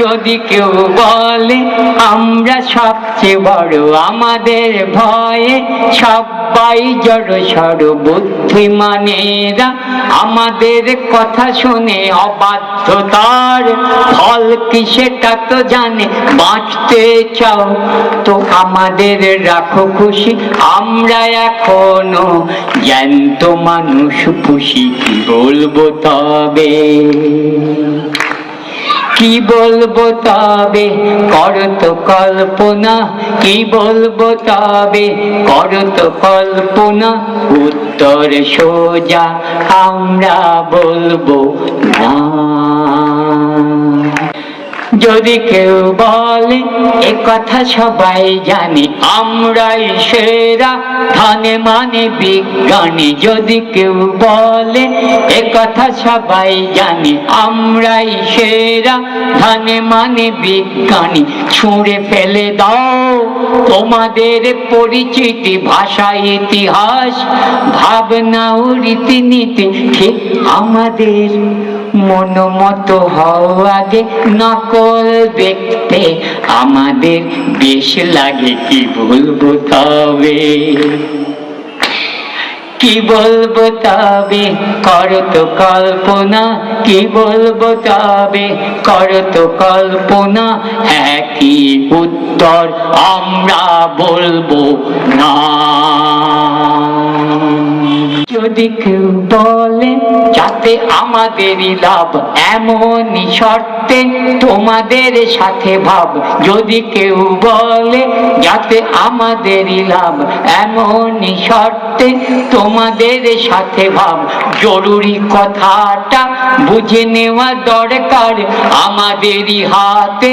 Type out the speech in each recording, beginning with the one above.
যদি কেউ বলে, আমরা সবচেয়ে বড় আমাদের ভয়ে সবাই জড় সড় বুদ্ধিমানেরা, আমাদের কথা শুনে অবাধ্যতার ফল কি সেটা তো জানে, বাঁচতে চাও তো আমাদের রাখো খুশি, আমরা এখনও জ্যান্ত মানুষ, খুশি কি বলব তবে? কি বলব তবে? করত কল্পনা। কি বলব তবে? করত কল্পনা। উত্তর সোজা, আমরা বলব না। যদি কেউ বলে, এ কথা সবাই জানি, আমরাই সেরা ধনে মানে বিজ্ঞানী। যদি কেউ বলে, এ কথা সবাই জানি, আমরাই সেরা ধনে মানে বিজ্ঞানী। ছুঁড়ে ফেলে দাও তোমাদের পরিচিতি, ভাষা, ইতিহাস, ভাবনা ও রীতিনীতি, ঠিক আমাদের মনোমত হও আগে, নকল দেখতে আমাদের বেশ লাগে, কি বলব তবে? কি বলব তবে? করত কল্পনা, কি বলব তবে? করত কল্পনা, একই উত্তর আমরা বলব না। যদি কেউ বলে যাতে আমাদেরই লাভ এমনই শর্তে তোমাদের সাথে ভাব। যদি কেউ বলে, যাতে আমাদেরই লাভ এমনই শর্তে তোমাদের সাথে ভাব। জরুরি কথাটা বুঝে নেওয়া দরকার আমাদেরই হাতে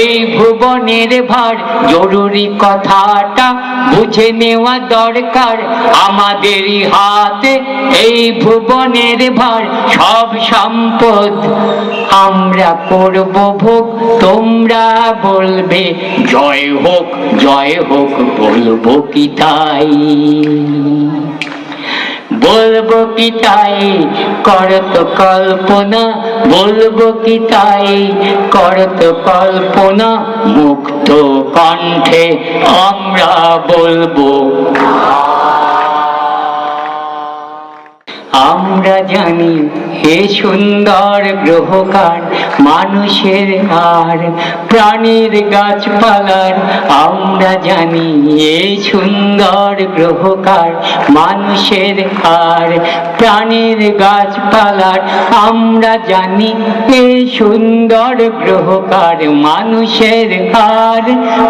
এই ভুবনের ভার। জরুরি কথাটা বুঝে নেওয়া দরকার আমাদেরই হাতে এই ভুবনের ভার। সব সম্পদ আমরা করব ভোগ, তোমরা বলবে, জয় হোক জয় হোক বলব কি তাই? বলব কি তাই, করত কল্পনা, বলব কি তাই, করত কল্পনা, মুক্ত কণ্ঠে আমরা বলব। আমরা জানি হে সুন্দর গ্রহকার মানুষের আর, প্রাণীর গাছপালার আমরা জানি এই সুন্দর গ্রহকার মানুষের আর, প্রাণীর গাছপালার আমরা জানি এই সুন্দর গ্রহকার মানুষের আর,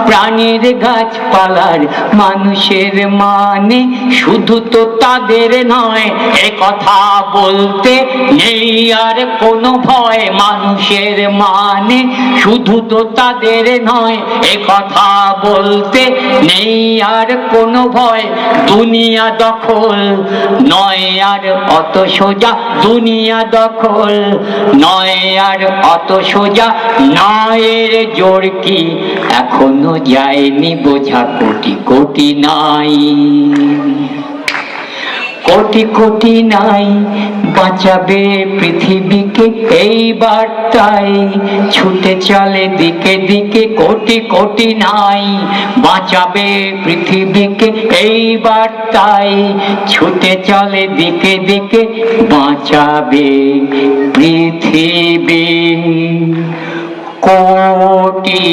প্রাণীর গাছপালার মানুষের মানে শুধু তো তাদের নয়, এ কথা বলতে নেই আর কোনো ভয় মানুষের মানে। শুধু তো তাদের নয়, এ কথা বলতে নেই আর কোনো ভয়। দুনিয়া দখল নয় আর অত সোজা। দুনিয়া দখল নয় আর অত সোজা। নয়ের জোর কি এখনও যায়নি বোঝা? কোটি কোটি নাই। কোটি কোটি নাই, বাঁচাবে পৃথিবীকে। এই বার্তায় ছুটে চলে, দিকে দিকে কোটি কোটি নাই, বাঁচাবে পৃথিবীকে। এই বার্তায় ছুটে চলে, দিকে দিকে বাঁচাবে পৃথিবী। কোটি